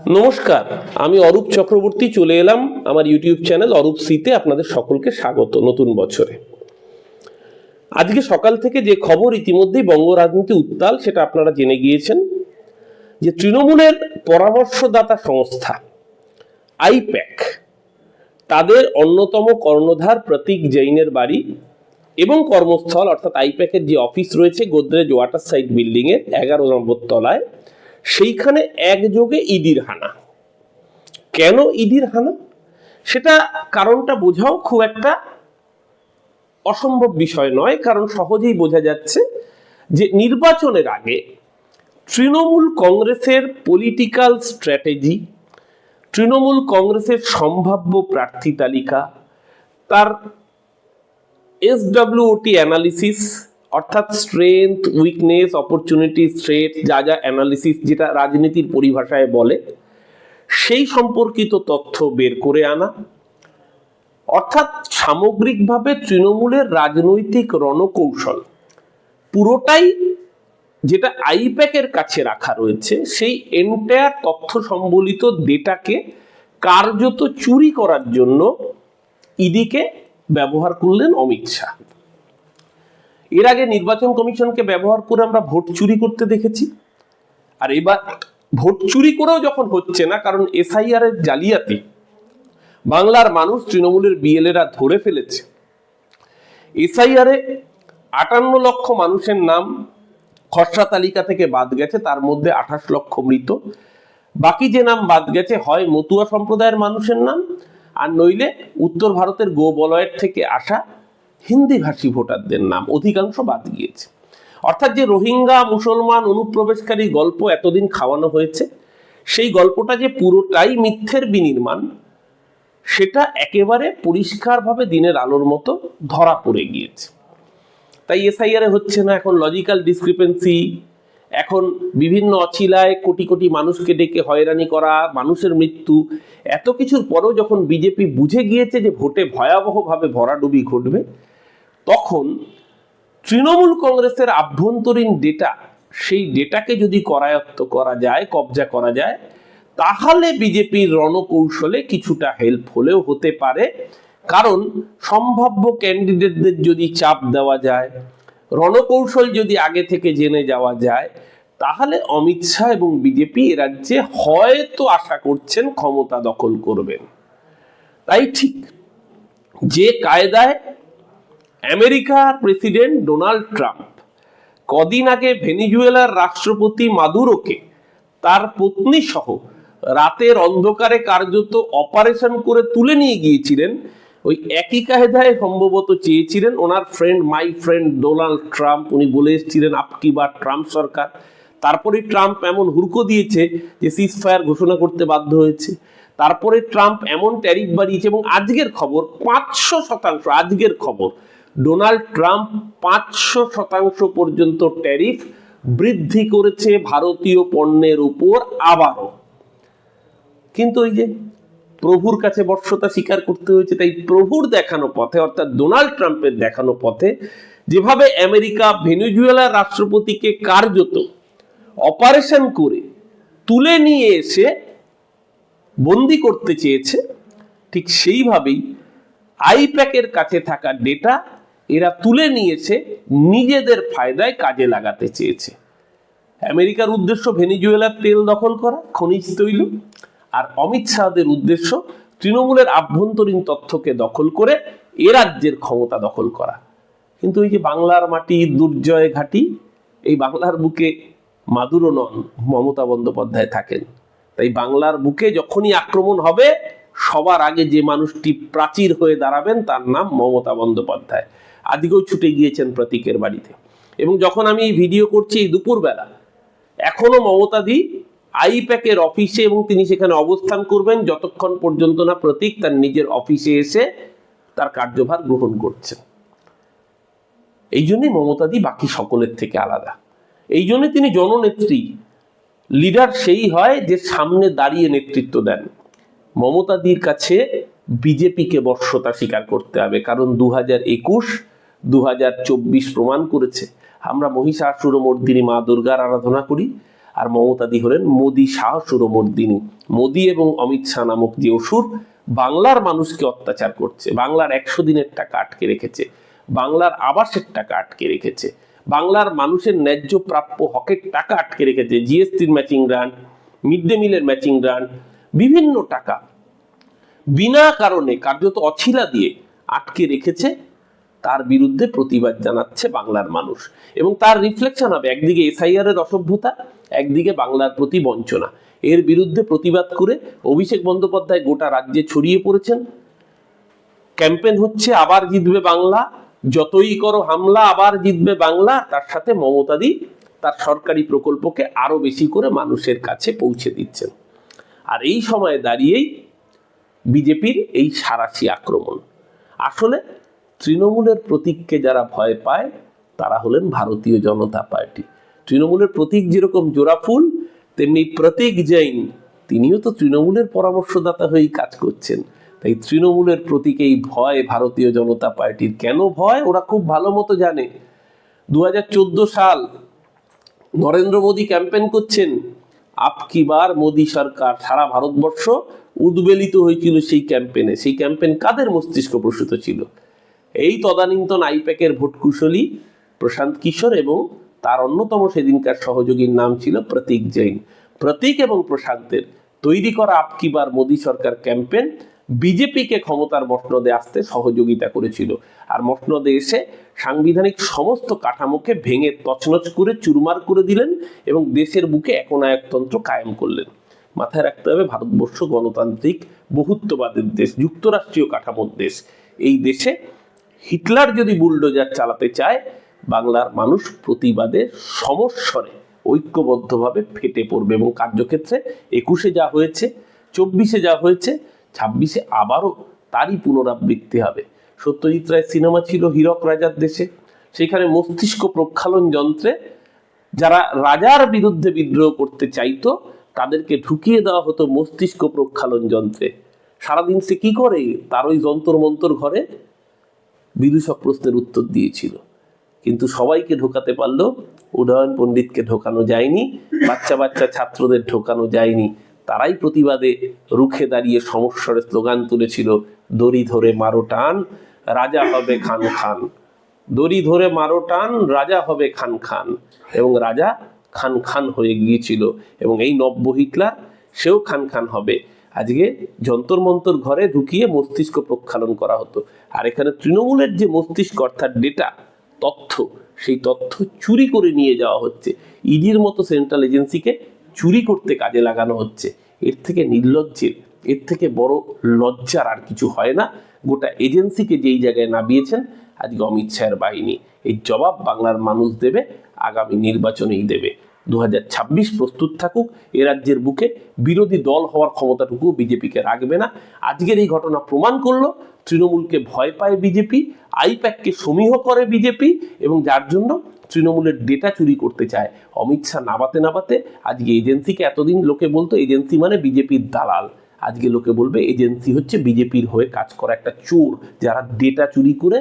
নমস্কার, আমি অরূপ চক্রবর্তী চলে এলাম আমার ইউটিউব চ্যানেল অরূপ সিতে আপনাদের সকলকে স্বাগত নতুন বছরে। আজকে সকাল থেকে যে খবর ইতিমধ্যেই বঙ্গ রাজনীতি উত্তাল, সেটা আপনারা জেনে গিয়েছেন, যে তৃণমূলের পরামর্শদাতা সংস্থা, আইপ্যাক, তাদের অন্যতম কর্ণধার প্রতীক জৈনের বাড়ি এবং কর্মস্থল, অর্থাৎ আইপ্যাকের যে অফিস রয়েছে গোদরেজ ওয়াটার সাইড বিল্ডিং এর এগারো নম্বর তলায় সেইখানে একযোগে ইদির হানা। কেন ইদির হানা? সেটা কারণটা বোঝাও খুব একটা অসম্ভব বিষয় নয়, কারণ সহজেই বোঝা যাচ্ছে যে নির্বাচনের আগে তৃণমূল কংগ্রেসের পলিটিক্যাল স্ট্র্যাটেজি তৃণমূল কংগ্রেসের সম্ভাব্য প্রার্থী তালিকা, তার এসডব্লিউটি অ্যানালিসিস অর্থাৎ স্ট্রেংথ উইকনেস অপরচুনিটি থ্রেট যা যা অ্যানালিসিস যেটা রাজনীতির পরিভাষায় বলে, সেই সম্পর্কিত তথ্য বের করে আনা। অর্থাৎ সামগ্রিকভাবে তৃণমূলের রাজনৈতিক রণকৌশল পুরোটাই যেটা আইপ্যাকের কাছে রাখা রয়েছে, সেই এন্টায়ার তথ্য সম্বলিত ডেটাকে কার্যত চুরি করার জন্য ইডিকে ব্যবহার করলেন অমিত শাহ। এর আগে নির্বাচন কমিশনকে ব্যবহার করে আমরা ভোট চুরি করতে দেখেছি। আর এবার ভোট চুরি করেও যখন হচ্ছে না, কারণ এসআইআর এর জালিয়াতি, বাংলার মানুষ তৃণমূলের বিএলএরা ধরে ফেলেছে। এসআইআর এ আটান্ন লক্ষ মানুষের নাম খসড়া তালিকা থেকে বাদ গেছে, তার মধ্যে আঠাশ লক্ষ মৃত। বাকি যে নাম বাদ গেছে হয় মতুয়া সম্প্রদায়ের মানুষের নাম, আর নইলে উত্তর ভারতের গো বলয়ের থেকে আসা হিন্দি ভাষী ভোটারদের নাম অধিকাংশ বাদ গিয়েছে। অর্থাৎ যে রোহিঙ্গা, মুসলমান অনুপ্রবেশকারী গল্প এতদিন খাওয়ানো হয়েছে, সেই গল্পটা যে পুরোটাই মিথ্যের বিনির্মাণ, সেটা একেবারে পরিষ্কারভাবে দিনের আলোর মতো ধরা পড়ে গিয়েছে। তাই এসআইআর হচ্ছে না এখন লজিক্যাল ডিসক্রিপেন্সি, এখন বিভিন্ন অছিলায় কোটি কোটি মানুষকে ডেকে হয়রানি করা, মানুষের মৃত্যু, এত কিছুর পরেও যখন বিজেপি বুঝে গিয়েছে যে ভোটে ভয়াবহভাবে ভরাডুবি ঘটবে তখন তৃণমূল কংগ্রেসের আভ্যন্তরীণ ডেটা, সেই ডেটাকে যদি করায়ত্ত করা যায়, কবজা করা যায়, তাহলে বিজেপির রণকৌশলে কিছুটা হেল্প হলেও হতে পারে। কারণ সম্ভাব্য ক্যান্ডিডেটদের যদি চাপ দেওয়া যায়, রণকৌশল যদি আগে থেকে জেনে যাওয়া যায়, তাহলে অমিত শাহ এবং বিজেপি এ রাজ্যে হয়তো আশা করছেন ক্ষমতা দখল করবেন। তাই ঠিক যে কায়দায় আমেরিকার প্রেসিডেন্ট ডোনাল্ড ট্রাম্প কদিন আগে ভেনিজুয়েলার রাষ্ট্রপতি মাদুরোকে তার পত্নী সহ রাতের অন্ধকারে কার্যত অপারেশন করে তুলে নিয়ে গিয়েছিলেন। ওই একই কায়দায় সম্ভবত চেয়েছিলেন ওনার friend my friend Donald Trump. উনি বলে এসেছিলেন আপকি বা ট্রাম্প সরকার? তারপরে ট্রাম্প এমন হুড়কো দিয়েছে যে সিজ ফায়ার ঘোষণা করতে বাধ্য হয়েছে। তারপরে ট্রাম্প এমন ট্যারিফ বাড়িয়েছে এবং আজকের খবর পাঁচশো শতাংশ, আজকের খবর ডোনাল্ড ট্রাম্প পাঁচশো শতাংশ পর্যন্ত ট্যারিফ বৃদ্ধি করেছে ভারতীয় পণ্যের উপর আবারও। কিন্তু ওই যে প্রভুর কাছে বর্ষতা স্বীকার করতে হয়েছে, তাই প্রভুর দেখানো পথে, অর্থাৎ ডোনাল্ড ট্রাম্পের দেখানো পথে, যেভাবে আমেরিকা ভেনেজুয়েলার রাষ্ট্রপতিকে কার্যত অপারেশন করে তুলে নিয়ে এসে বন্দি করতে চেয়েছে, ঠিক সেইভাবেই আইপ্যাকের কাছে থাকা ডেটা এরা তুলে নিয়েছে নিজেদের ফায়দায় কাজে লাগাতে চেয়েছে। আমেরিকার উদ্দেশ্য ভেনিজুয়েলার তেল দখল করা, খনিজ তৈল, আর অমিত শাহদের উদ্দেশ্য তৃণমূলের আভ্যন্তরীণ তথ্যকে দখল করে এ রাজ্যের ক্ষমতা দখল করা। কিন্তু এই যে বাংলার মাটি, দুর্জয় ঘাটি, এই বাংলার বুকে মাদুরো নন, মমতা বন্দ্যোপাধ্যায় থাকেন। তাই বাংলার বুকে যখনই আক্রমণ হবে, সবার আগে যে মানুষটি প্রাচীর হয়ে দাঁড়াবেন তার নাম মমতা বন্দ্যোপাধ্যায়। আজকেও ছুটে গিয়েছেন প্রতীকের বাড়িতে। এবং যখন আমি এই ভিডিও করছি এই দুপুরবেলা, এখনও মমতাদি আইপ্যাকের অফিসে এবং তিনি সেখানে অবস্থান করবেন যতক্ষণ পর্যন্ত না প্রতীক তার নিজের অফিসে এসে তার কার্যভার গ্রহণ করছেন। এই জন্যই মমতাদি বাকি সকলের থেকে আলাদা। এই জন্য তিনি জননেত্রী। লিডার সেই হয় যে সামনে দাঁড়িয়ে নেতৃত্ব দেন। মমতাদির কাছে বিজেপিকে বর্ষতা স্বীকার করতে হবে, কারণ দু হাজার একুশ দু হাজার চব্বিশ প্রমাণ করেছে। আমরা মহিষাসুর মর্দিনী মা দুর্গার আরাধনা করি আর মমতাদি হলেন মোদী শাহ সুরমর্দিনী মোদি এবং অমিত শাহ নামক যে অসুর বাংলার মানুষকে অত্যাচার করছে, বাংলার একশো দিনের টাকা আটকে রেখেছে, বাংলার আবাসের টাকা আটকে রেখেছে, বাংলার মানুষের ন্যায্য প্রাপ্য হকের টাকা আটকে রেখেছে জিএসটির ম্যাচিং গ্রান্ট মিড ডে মিলের ম্যাচিং গ্রান্ট বিভিন্ন টাকা। বিনা কারণে, কার্যত অছিলা দিয়ে আটকে রেখেছে তার বিরুদ্ধে প্রতিবাদ জানাচ্ছে বাংলার মানুষ। এবং তার রিফ্লেকশন হবে, একদিকে এসআইআর এর অসভ্যতা, একদিকে বাংলার প্রতি বঞ্চনা। এর বিরুদ্ধে প্রতিবাদ করে অভিষেক বন্দ্যোপাধ্যায় গোটা রাজ্যে ছড়িয়ে পড়েছেন। ক্যাম্পেন হচ্ছে, আবার জিতবে বাংলা, যতই করো হামলা, আবার জিতবে বাংলা, তার সাথে মমতাদি তার সরকারি প্রকল্পকে আরও বেশি করে মানুষের কাছে পৌঁছে দিচ্ছেন। আর এই সময়ে দাঁড়িয়েই বিজেপির এই সারাশি আক্রমণ। আসলে তৃণমূলের প্রতীককে যারা ভয় পায়, তারা হলেন ভারতীয় জনতা পার্টি। তৃণমূলের প্রতীক যেরকম জোড়া ফুল তেমনি প্রতীক জৈন, তিনিও তো তৃণমূলের পরামর্শদাতা হয়েই কাজ করছেন। তাই তৃণমূলের প্রতীক এই ভয় ভারতীয় জনতা পার্টির। কেন ভয়? ওরা খুব ভালো মতো জানে। দু হাজার চোদ্দ সাল নরেন্দ্র মোদী ক্যাম্পেন করছেন আপকি বার মোদী সরকার, সারা ভারতবর্ষ উদ্বেলিত হয়েছিল সেই ক্যাম্পেনে সেই ক্যাম্পেন কাদের মস্তিষ্ক প্রসূত ছিল? এই তদানীন্তন আইপ্যাকের ভোটকুশলী প্রশান্ত কিশোর এবং তার অন্যতম সেদিনকার সহযোগীর নাম ছিল প্রতীক জৈন। প্রতীক এবং প্রশান্তের তৈরি করা আপকি বার মোদী সরকার ক্যাম্পেন বিজেপিকে ক্ষমতার মসনদে আসতে সহযোগিতা করেছিল। আর মসনদে এসে সাংবিধানিক সমস্ত কাঠামোকে ভেঙে তছনছ করে চুরমার করে দিলেন এবং দেশের বুকে একনায়কতন্ত্র কায়েম করলেন। মাথায় রাখতে হবে ভারতবর্ষ গণতান্ত্রিক বহুত্ববাদের দেশ, যুক্তরাষ্ট্রীয় কাঠামোর দেশ। এই দেশে হিটলার যদি বুলডোজার চালাতে চায়, বাংলার মানুষ প্রতিবাদে সমস্বরে ঐক্যবদ্ধভাবে ফেটে পড়বে এবং কার্যক্ষেত্রে একুশে যা হয়েছে, চব্বিশে যা হয়েছে, ছাব্বিশে আবারও তারই পুনরাবৃত্তি হবে। সত্যজিৎ রায় সিনেমা ছিল হীরক রাজার দেশে। সেখানে মস্তিষ্ক প্রক্ষালন যন্ত্রে যারা রাজার বিরুদ্ধে বিদ্রোহ করতে চাইতো, তাদেরকে ঢুকিয়ে দেওয়া হতো মস্তিষ্ক প্রক্ষালন যন্ত্রে। সারাদিন সে কি করে? তার ওই যন্তর মন্তর ঘরে বিদূষক প্রশ্নের উত্তর দিয়েছিল। কিন্তু সবাইকে ঢোকাতে পারল উদয়ন পণ্ডিতকে ঢোকানো যায়নি, বাচ্চা বাচ্চা ছাত্রদের ঢোকানো যায়নি। তারাই প্রতিবাদে রুখে দাঁড়িয়ে সমস্যার স্লোগান তুলেছিল, দড়ি ধরে মারো টান, রাজা হবে খান খান। দড়ি ধরে মারো টান, রাজা হবে খান খান। এবং রাজা খান খান হয়ে গিয়েছিল। এবং এই নব্য হিটলার, সেও খান খান হবে। আজকে যন্তর মন্তর ঘরে ঢুকিয়ে মস্তিষ্ক প্রক্ষালন করা হতো। আর এখানে তৃণমূলের যে মস্তিষ্ক, অর্থাৎ ডেটা তথ্য, সেই তথ্য চুরি করে নিয়ে যাওয়া হচ্ছে। ইডির মতো সেন্ট্রাল এজেন্সিকে চুরি করতে কাজে লাগানো হচ্ছে। এর থেকে নির্লজ্জের, এর থেকে বড় লজ্জার আর কিছু হয় না। গোটা এজেন্সিকে যেই জায়গায় নামিয়েছেন, আজকে অমিত শাহের বাহিনী। এই জবাব বাংলার মানুষ দেবে, আগামী নির্বাচনেই দেবে। দু হাজার ছাব্বিশ প্রস্তুত থাকুক, এ রাজ্যের বুকে বিরোধী দল হওয়ার ক্ষমতাটুকু বিজেপিকে রাখবে না। আজকের এই ঘটনা প্রমাণ করল, তৃণমূলকে ভয় পায় বিজেপি, আইপ্যাককে সমীহ করে বিজেপি এবং যার জন্য তৃণমূলের ডেটা চুরি করতে চায়। অমিত শাহ নাবাতে নাবাতে আজকে এজেন্সিকে এতদিন লোকে বলতো, এজেন্সি মানে বিজেপির দালাল। আজকে লোকে বলবে, এজেন্সি হচ্ছে বিজেপির হয়ে কাজ করা একটা চোর, যারা ডেটা চুরি করে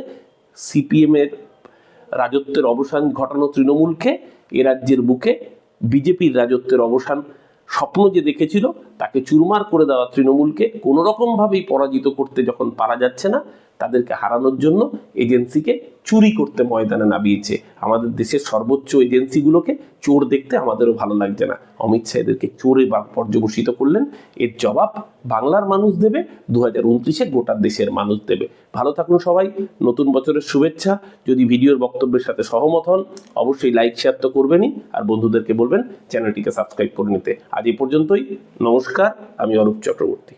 সিপিএমের রাজত্বের অবসান ঘটানো তৃণমূলকে এ রাজ্যের বুকে বিজেপির রাজত্বের অবসান স্বপ্ন যে দেখেছিল, তাকে চুরমার করে দেওয়া তৃণমূলকে কোনো রকমভাবেই পরাজিত করতে যখন পারা যাচ্ছে না, তাদেরকে হারানোর জন্য এজেন্সিকে চুরি করতে ময়দানে নামিয়েছে। আমাদের দেশের সর্বোচ্চ এজেন্সিগুলোকে চোর দেখতে আমাদেরও ভালো লাগছে না। অমিত শাহ এদেরকে চোরে পর্যবসিত করলেন। এর জবাব বাংলার মানুষ দেবে দু হাজার উনত্রিশে গোটা দেশের মানুষ দেবে। ভালো থাকুন সবাই, নতুন বছরের শুভেচ্ছা। যদি ভিডিওর বক্তব্যের সাথে সহমত হন, অবশ্যই লাইক, শেয়ার তো করবেনই। আর বন্ধুদেরকে বলবেন, চ্যানেলটিকে সাবস্ক্রাইব করে নিতে। আজ এই পর্যন্তই, নমস্কার, আমি অরূপ চক্রবর্তী।